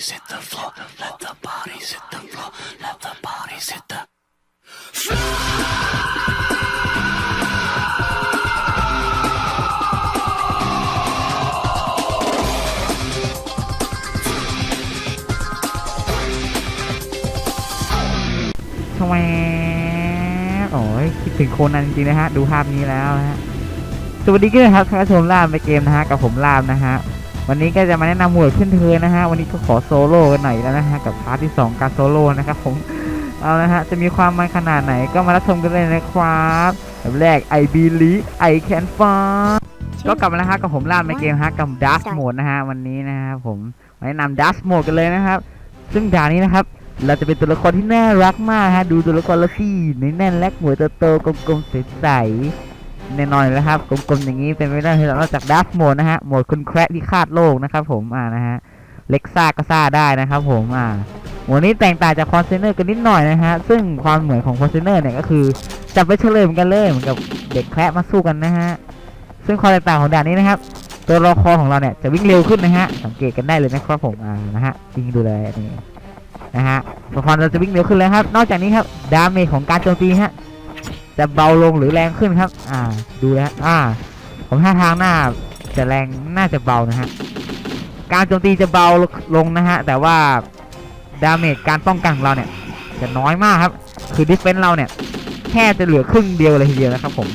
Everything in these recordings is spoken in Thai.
bodies hit the floor. Let the bodies hit the floor. Let the bodies hit the. floor. ทำไมโอ้ยคิดถึงโคนันจริงๆนะฮะ ดูภาพนี้แล้วนะฮะ สวัสดีกันครับท่านผู้ชมล่ามไปเกมนะฮะ กับผมล่ามนะฮะ วันนี้ก็จะมาแนะนำหมวดขึ้นเทินนะฮะวันนี้ก็ขอโซโล่กันหน่อยแล้วนะฮะกับพาร์ทที่ 2 การโซโล่นะครับผมเอานะฮะจะมีความมันขนาดไหนก็มารับชมกันเลยนะครับแบบแรก I believe I can fly ก็กลับมาแล้วฮะกับผมล่ามในเกมฮะกับดัสโหมดนะฮะวันนี้นะฮะผมมาแนะนำดัสโหมดกันเลยนะครับ ซึ่งด่านนี้นะครับเราจะเป็นตัวละครที่น่ารักมากฮะดูตัวละครละสิแน่นๆและหัวโตๆกลมๆใสๆ แน่นอนแล้วครับกลมๆอย่างนี้เป็นไม่ได้ที่เรานอกจากดัสโหมดนะฮะโหมดคุณแคร์ที่คาดโลกนะครับผมอ่านะฮะเล็กซ่าก็ซ่าได้นะครับผมอ่าโหมดนี้แตกต่างจากคอนเซนเนอร์กันนิดหน่อยนะฮะซึ่งความเหมือนของคอนเซนเนอร์เนี่ยก็คือจับไปเฉลยเหมือนกันเลยเหมือนกับเด็กแคระมาสู้กันนะฮะซึ่งความแตกต่างของด่านนี้นะครับ ตัวละครของเราเนี่ยจะวิ่งเร็วขึ้นนะฮะสังเกตกันได้เลยนะครับผมอ่านะฮะวิ่งดูเลยนนี้นะฮะตัวละครเราจะวิ่งเร็วขึ้นแล้วครับ นอกจากนี้ครับดาเมจของการโจมตีฮะ จะเบาลงหรือแรงขึ้นครับ อ่า ดูแล้วอ่าของท่าทางหน้าจะแรงน่าจะเบานะฮะ การโจมตีจะเบาลงนะฮะ แต่ว่าดาเมจการป้องกันของเราเนี่ย จะน้อยมากครับ คือดิฟเฟนต์เราเนี่ยแค่จะเหลือครึ่งเดียวเลยทีเดียวนะครับผม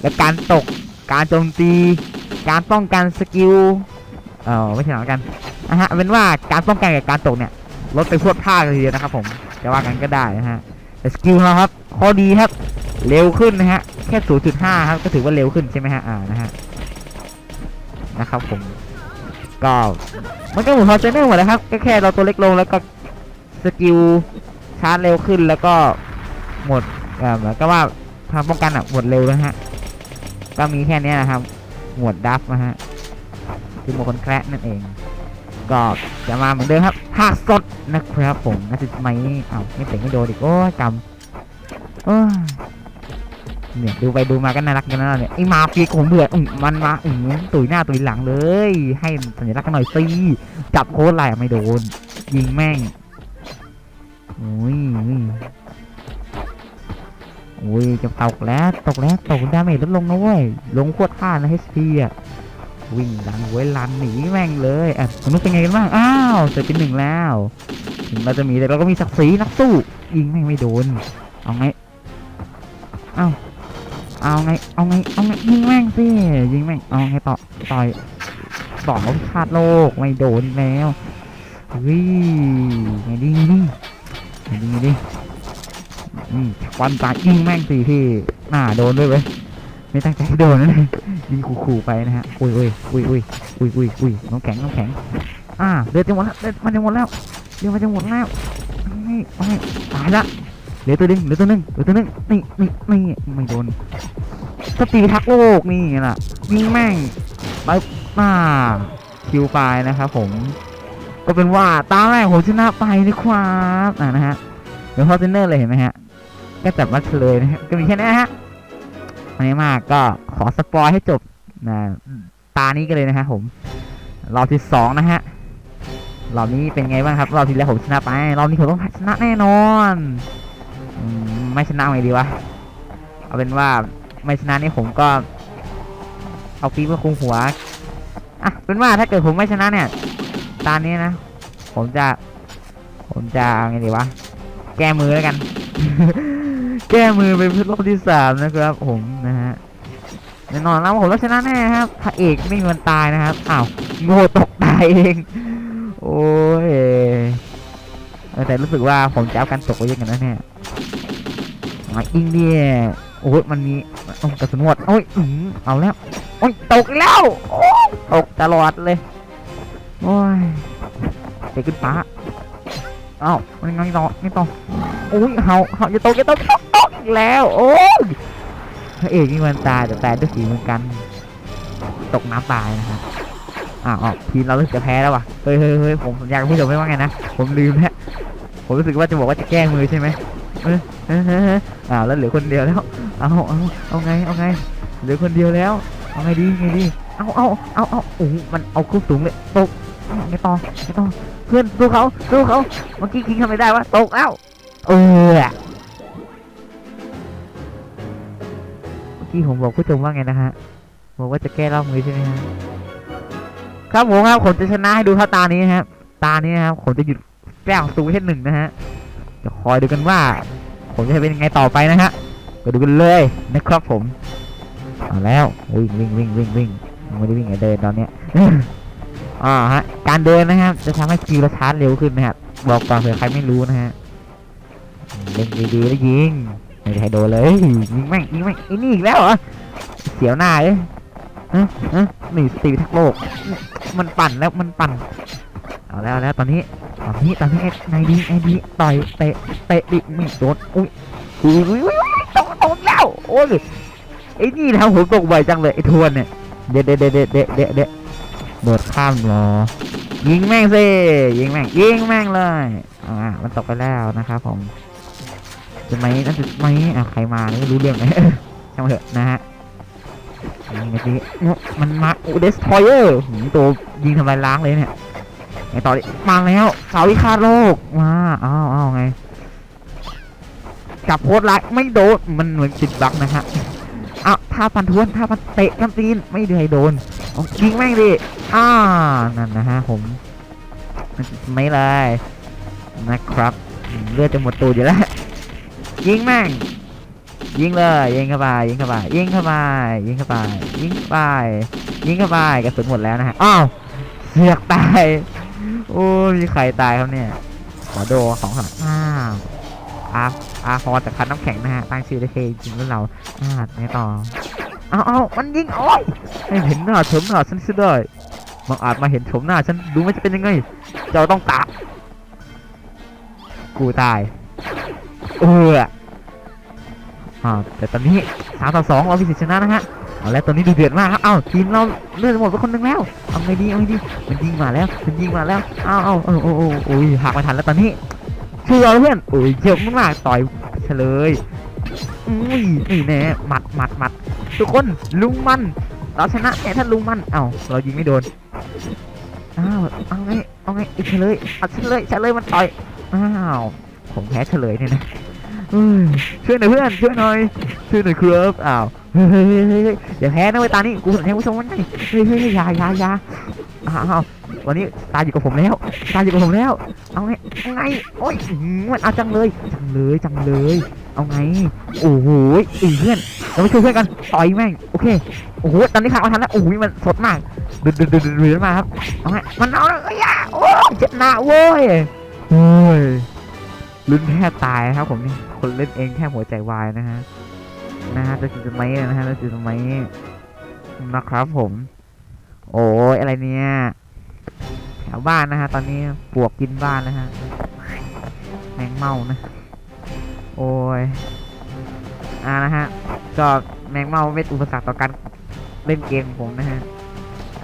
และการตก การโจมตี การป้องกันสกิล เออไม่ใช่หมือกันนะฮะ เป็นว่าการป้องกันกับการตกเนี่ยลดไปพวดท่ากันทีเดียวนะครับผม จะว่ากันก็ได้นะฮะแต่สกิลเราครับ ข้อดีครับ เร็วขึ้นนะฮะ แค่ 0.5 ครับ ก็ถือว่าเร็วขึ้นใช่ไหมฮะ อ่า นะฮะ นะครับผม ก็ มันก็เหมือนคอเทนเนอร์หมดนะครับ ก็แค่เราตัวเล็กลงแล้วก็สกิลชาร์จเร็วขึ้นแล้วก็หมดเอ่อก็ว่าทางป้องกันอะหมดเร็วนะฮะ ก็มีแค่นี้นะครับ หมวดดัฟนะฮะ คือหมวดคนแคร์นั่นเอง ก็จะมาเหมือนเดิมครับภาคสดนะครับผมนะสิไมอ้าวไม่เตะไม่โดนอีกโอ้ยกำโอ้ย เนี่ยดูไปดูมาก็น่ารักกันนะเนี่ยไอ้มาฟีกผมเบื่ออื้อมันมาอื้อตุยหน้าตุยหลังเลย ให้สัญลักษณ์กันหน่อยสิจับโค้ดไหลไม่โดน ยิงแม่งโอ้ยโอ้ยจะตกแล้วตกแล้วตกดาเมจลดลงนะเว้ยลงโคตรท่านะ HP อะวิ่งลันเว้ยลันหนีแม่งเลยอะมนุษย์เป็นไงกันบ้างอ้าวเสร็จเป็นหนึ่งแล้วถึงเราจะมีแต่เราก็มีศักดิ์ศรีนักสู้ยิงแม่งไม่โดนเอาไงเอาว เอาไง เอาไง เอาไงยิงแม่งสิ ยิงแม่ง เอาไงต่อต่อยต่อเขาคาดโลก ไม่โดนแล้ววิไงดีไงดีไงดีไงดีอืมวันตายยิงแม่งสิพี่น่าโดนด้วยเว้ย ไม่ตั้งใจให้โดนนะเนี่ยยิงขู่ๆไปนะฮะ อุ้ยอุ้ยอุ้ยอุ้ยอุ้ยอุ้ยอุ้ยน้ำแข็งน้ำแข็ง อ่าเดือดจะหมดแล้วเดือดมันจะหมดแล้วเดือดมันจะหมดแล้วนี่โอ้ยตายละ เหลือตัวนึงเหลือตัวนึงเหลือตัวนึงนี่นี่นี่ไม่โดนสตีทักโลกนี่ไงล่ะยิงแม่งไปมาคิวไปนะครับผมก็เป็นว่าตาแรกผมชนะไปนะครับอ่านะฮะเดี๋ยวพอเซนเนอร์เลยเห็นไหมฮะก็จับมาเลยนะฮะก็มีแค่นี้นะฮะไม่มากก็ขอสปอยให้จบนะตานี้กันเลยนะฮะผมรอบที่สองนะฮะรอบนี้เป็นไงบ้างครับรอบที่แล้วผมชนะไปรอบนี้ผมต้องชนะแน่นอน ไม่ชนะไงดีวะ เอาเป็นว่าไม่ชนะนี่ผมก็ เอาฟีมาคุมหัว อะ เป็นว่าถ้าเกิดผมไม่ชนะเนี่ยตานี้นะ ผมจะ ผมจะเอาไงดีวะ แก้มือแล้วกัน แก้มือไปเพื่อรอบที่สามนะครับ ผมนะฮะแน่นอนแล้วผมต้องชนะแน่ครับ พระเอกไม่มีวันตายนะครับ อ้าวโง่ตกตายเอง โอ้ยแต่รู้สึกว่าผมจะเอาการตกไว้เยอะกันนะเนี่ย มาอิงเนี่ยโอ้ยมันมีโอ้ยกระสุนหมดโอ้ยอืมเอาแล้วโอ้ยตกแล้วโอ้ยตกตลอดเลยโอ้ยเด็กขึ้นฟ้าเอ้ามันยังไงต่อไม่ต่อโอ้ยเฮาเฮาอย่าตกอย่าตกตกตกอีกแล้วโอ้ยพระเอกนี่มันตายแต่ตายด้วยสีเหมือนกัน ตกน้ำตายนะฮะอ้าวอ้าวทีมเรารู้สึกจะแพ้แล้วว่ะเฮ้ยเฮ้ยเฮ้ยผมสัญญากับพี่ชมไม่ว่าไงนะผมลืมแล้วผมรู้สึกว่าจะบอกว่าจะแกล้งมือใช่ไหม เฮ้ยเฮ้ยเฮ้ยเฮ้ยอ้าวแล้วเหลือคนเดียวแล้ว เอาเอาเอาไง เอาไง เหลือคนเดียวแล้ว เอาไงดีไงดี เอาเอาเอาเอาโอ้โหมันเอาขึ้นสูงเลยตกไงต่อไงต่อเพื่อนดูเขาดูเขาเมื่อกี้คิงทำไม่ได้วะตกแล้วเออเมื่อกี้ผมบอกผู้ชมว่าไงนะฮะบอกว่าจะแก้รอบมือใช่ไหมฮะครับผมครับผมจะชนะให้ดูครับตานี้นะครับตานี้นะครับผมจะหยุดแก้วสูงแค่หนึ่งนะฮะ จะคอยดูกันว่า ผมจะเป็นยังไงต่อไปนะฮะไปดูกันเลยนะครับผมเอาแล้ววิ่งวิ่งวิ่งวิ่งวิ่งไม่ได้วิ่งไงเดินตอนเนี้ยอ่าฮะการเดินนะครับ จะทำให้สกิลเราชาร์จเร็วขึ้นนะครับบอกก่อนเผื่อใครไม่รู้นะฮะเล็งดีๆแล้วยิงไม่ได้ใครโดนเลยยิงแม่งยิงแม่งไอ้นี่อีกแล้วเหรอเสียวหน้าเอ้ยฮะฮะหนีสตีทักโลก มันปั่นแล้วมันปั่น เอาแล้วเอาแล้วตอนนี้ ตอนนี้ตอนนี้ไอ้นายดีไอ้ดีต่อยเตะเตะดิไม่โดนอุ้ยอุ้ยอุ้ยตกตกแล้วโอ้ยไอ้นี่นะผมตกบ่อยจังเลยไอ้ทวนเนี่ยเด็ดเด็ดเด็ดเด็ดเด็ดเด็ดโดดข้ามหรอยิงแม่งสิยิงแม่งยิงแม่งเลยอ่ามันตกไปแล้วนะครับผมจะไหมนั่นจะไหมอะใครมาไม่รู้เรื่องไหมช่างเถอะนะฮะยิงไปสิมันมาอ้เดสทอยเออหืมตัวยิงทำลายล้างเลยเนี่ย ไงต่อดิมาแล้วสาวิฆาตโลกมาอ้าวอ้าวไงจับโคตรไลน์ไม่โดนมันเหมือนติดบักนะฮะอ้าวท่าปันทวนท่าปันเตะกันตีนไม่ได้โดนเอายิงแม่งดิอ่านั่นนะฮะผมไม่เลยนะครับเลือดจะหมดตัวอยู่แล้ว ยิงแม่งยิงเลยยิงเข้าไปยิงเข้าไปยิงเข้าไปยิงเข้าไปยิงเข้าไปยิงเข้าไปกระสุนหมดแล้วนะฮะอ้าวเสือกตาย โอ้ยมีใครตายครับเนี่ยขอโดของข้างหลังอ้าวอาอาฮอจากคันน้ำแข็งนะฮะตั้งชื่อได้เท่จริงแล้วเราอ่าไงต่อเอาเอามันยิงโอ้ยไม่เห็นหน้าชมหน้าฉันซะด้บางอาจมาเห็นชมหน้าฉันดูไม่จะเป็นยังไง เจ้าต้องตายกูตาย เอออ่าแต่ตอนนี้สามต่อสองเราพิสิทธิ์ชนะนะฮะ เอาแล้วตอนนี้ดูเดือดมากครับเอ้าทีมเราเลือดหมดไปคนหนึงแล้วเอาไงดีเอาไงดีมันยิงมาแล้วมันยิงมาแล้วเอาเอาเอาเอาเอาโอ้ยหักมาทันแล้วตอนนี้ช่วยเราเพื่อนโอ้ยเจ็บมากๆต่อยเฉลยอุ้ยนี่แน่หมัดหมัดหมัดทุกคนลุงมันเราชนะแน่ถ้าลุงมันเอ้าเรายิงไม่โดนอ้าวเอาไงเอาไงเฉลยเอาเฉลยเฉลยมันต่อยอ้าวผมแพ้เฉลยเนี่ยนะช่วยหน่อยเพื่อนช่วยหน่อยช่วยหน่อยครับอ้าว เฮ้ยเดี๋ยวแพ้นะเว้ยตานี่กูสนใจผู้ชมมันไงเฮ้ยเฮ้ยยายายาอ้าวอ้าวันนี้ตาอยู่กับผมแล้ว ตาอยู่กับผมแล้ว เอาไงเอาไงโอ้ยมันเอาจังเลย จังเลยจังเลย เอาไง โอ้โหอีเพื่อนเราไปช่วยเพื่อนกันต่อยแม่งโอเคโอ้โหตอนนี้ขาดมาทันแล้วโอ้ยมันสดมากเดือดเดือดเดือดเดือดมาครับเอาไงมันเอาเลยอะโอ้ยชนะเว้ยโอ้ยลุ้นแทบตายครับผมนี่คนเล่นเองแค่หัวใจวายนะฮะ นะฮะจะจุดไหมนะฮะจะจุดไหมนะครับผม โอ้ยอะไรเนี่ยแถวบ้านนะฮะตอนนี้ปวกกินบ้านนะฮะแมงเม่านะ โอ้ยอ่านะฮะก็แมงเม่าไม่อุปสรรคต่อการเล่นเกมผมนะฮะ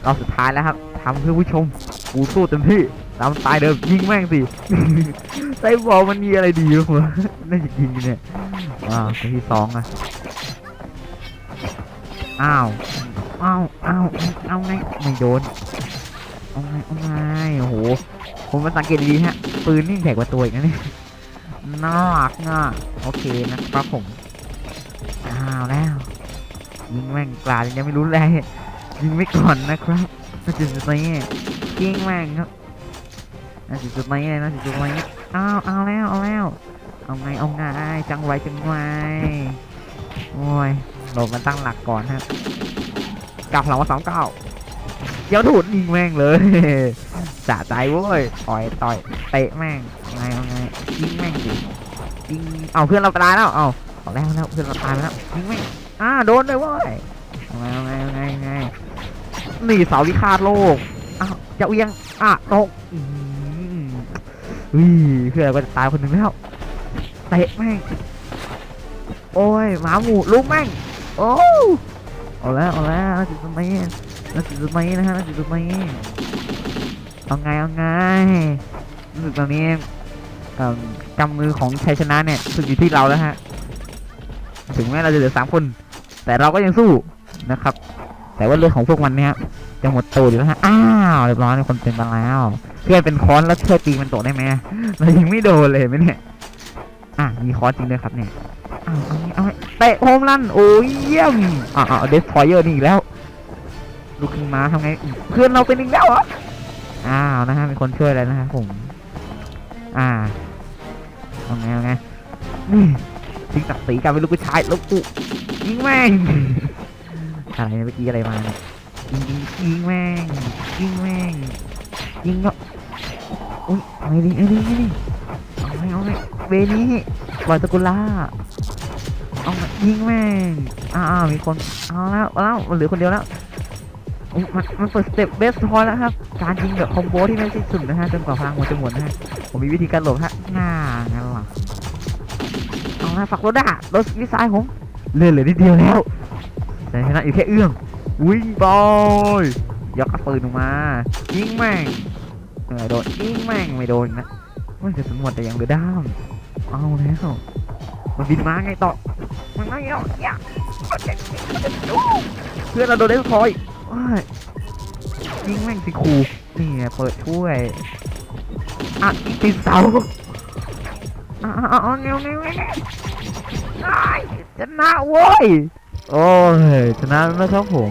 รอบสุดท้ายแล้วครับทำเพื่อผู้ชมกูสู้เต็มที่ตามตล์เดิมยิงแม่งสิไซบอลมันมีอะไรดีวะน่าจะยิงเนี่ยอ้าวคนที่สองอะ อ้าว อ้าว อ้าว เอาไง ไม่โดน เอาไง เอาไง โอ้โห ผมมาสังเกตดีฮะ ปืนนี่แข็งกว่าตัวอีกนะเนี่ยนอกนอกโอเคนะครับผม อ้าวแล้ว ยิงแม่งกลาดยังไม่รู้แรงยิงไม่ก่อนนะครับน่าจะจุดนี้ยิงแม่งครับน่าจะจุดนี้ยน่าจะจุดนี้อ้าวเอาแล้ว เอาแล้ว เอาไง เอาไง จังไวจังไวโอ้ย หลดมันตั้งหลักก่อนครับกลับหลังมาสองเก้าเดี๋ยวถูดยิงแม่งเลยสะใจเว้ยต่อยต่อยเตะแม่งไงไงยิงแม่งดิยิงเอาเพื่อนเราตายแล้วเอาเอาแล้วแล้วเพื่อนเราตายแล้วยิงแม่งอ่าโดนเลยเว้ยไงไงไงไงนี่เสาวิฆาตโลกอ้าวจะเอียงอะตกอืมอุ้ยเพื่อนเราก็จะตายคนหนึ่งแล้วเตะแม่งโอ้ยหมาหมูลุกแม่ง โอ้เอาแล้วเอาแล้วน่าจะทำไมน่าจะทำไมนะฮะน่าจะทำไมเอาไงเอาไงรู้สึกตอนนี้กำมือของชัยชนะเนี่ยรู้สึกอยู่ที่เราแล้วฮะถึงแม้เราจะเหลือสามคน แต่เราก็ยังสู้นะครับ แต่ว่าเรื่องของพวกมันเนี่ยจะหมดตูดอยู่แล้วฮะอ้าวเรียบร้อยคนเป็นมาแล้วเพื่อนเป็นค้อนแล้วช่วยตีมันตกได้ไหมเรายิงไม่โดนเลยไหมเนี่ยอะมีค้อนจริงด้วยครับเนี่ยอ้าว เตะโฮมรันโอ้ยเยี่ยมอ่าอ่าเดสทอยเยอร์นี่อีกแล้วลุกขึ้นมาทำไงเพื่อนเราเป็นอีกแล้วเหรออ้าวนะฮะมีคนช่วยแล้วนะฮะผม อ่าเอาไงเอาไงนี่ทิ้งศักดิ์ศรีกันเป็นลูกผู้ชายแล้วกูยิงแม่งอะไรเนี่ยเมื่อกี้อะไรมาเนี่ยยิงยิงยิงแม่งยิงแม่งยิงก็อุ้ยเอาไงดีเอาไงดีเอาไงดีเอาไงเอาไงเวนี้บอยสกุล่า ยิงแม่งอ้าวมีคนเอาแล้วเอาแล้วเหลือคนเดียวแล้วมันมันเปิดสเต็ปเบสพอแล้วครับ การยิงแบบคอมโบที่ไม่สิ้นสุดนะฮะจนกว่าพลังมันจะหมดนะฮะผมมีวิธีการหลบฮะหน้างั้นหรอเอาละฝักรถด่ารถดีไซน์ผมเลื่อนเหลือนิดเดียวแล้วแต่ชนะอยู่แค่เอื้อมวิ่งบอยยกกระปืนออกมายิงแม่งโดนยิงแม่งไม่โดนนะไม่จะสมหมดแต่ยังเหลือด้ามเอาแล้ว มันบินมาไงต่อมันไม่อาอย่าเพื่อนเราโดนได้คอยโอ้ยยิงแม่งสิครูนี่เปิดช่วยอะยิงติดเสาอะอะอะเงี้ยวเงี้ยวเงี้ยวชนะโว้ยโอ้ยชนะแล้วนะครับผม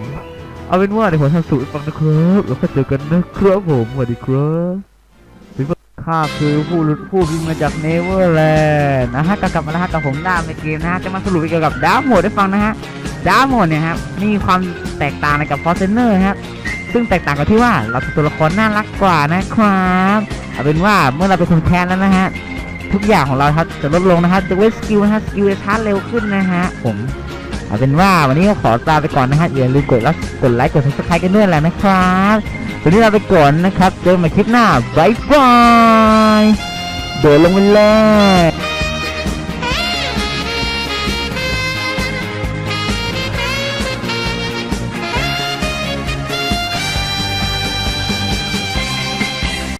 เอาเป็นว่าเดี๋ยวผมทำสูตรฟังนะครับ แล้วก็เจอกันนะครับผมสวัสดีครับ ข้าคือผู้หลุดผู้บินมาจากเนเวอร์แลนด์นะฮะกลับมาแล้วฮะกับผมดามในเกมนะฮะจะมาสรุปเกี่ยวกับดาวโหมดให้ฟังนะฮะดาวโหมดเนี่ยครับมีความแตกต่างกับฟอร์เซนเนอร์ครับซึ่งแตกต่างกันที่ว่าเราเป็นตัวละครน่ารักกว่านะครับเอาเป็นว่าเมื่อเราเป็นคนแทนแล้วนะฮะทุกอย่างของเราครับจะลดลงนะครับจะเวทสกิลนะฮะสกิลจะชาร์จเร็วขึ้นนะฮะผม เอาเป็นว่าวันนี้ก็ขอลาไปก่อนนะฮะอย่าลืมกดแล้วกดไลค์กดซับสไครต์กันด้วยแหละนะครับวันนี้ลาไปก่อนนะครับเจอกันใหม่คลิปหน้าบายบายโดดลงไปเลย